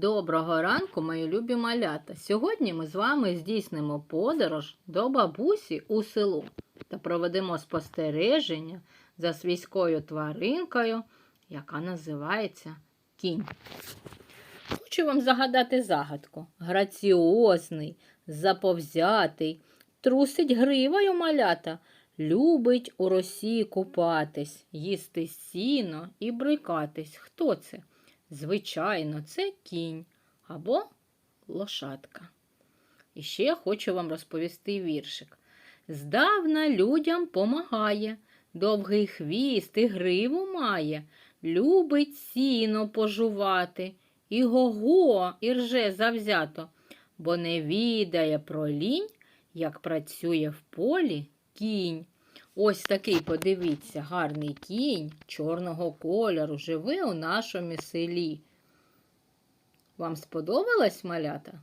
Доброго ранку, мої любі малята! Сьогодні ми з вами здійснимо подорож до бабусі у село та проведемо спостереження за свійською тваринкою, яка називається кінь. Хочу вам загадати загадку. Граціозний, заповзятий, трусить гривою малята, любить у росі купатись, їсти сіно і брикатись. Хто це? Звичайно, це кінь або лошадка. І ще я хочу вам розповісти віршик. Здавна людям помагає, довгий хвіст і гриву має, любить сіно пожувати, і го-го, і рже завзято, бо не відає про лінь, як працює в полі кінь. Ось такий, подивіться, гарний кінь чорного кольору живе у нашому селі. Вам сподобалась малята?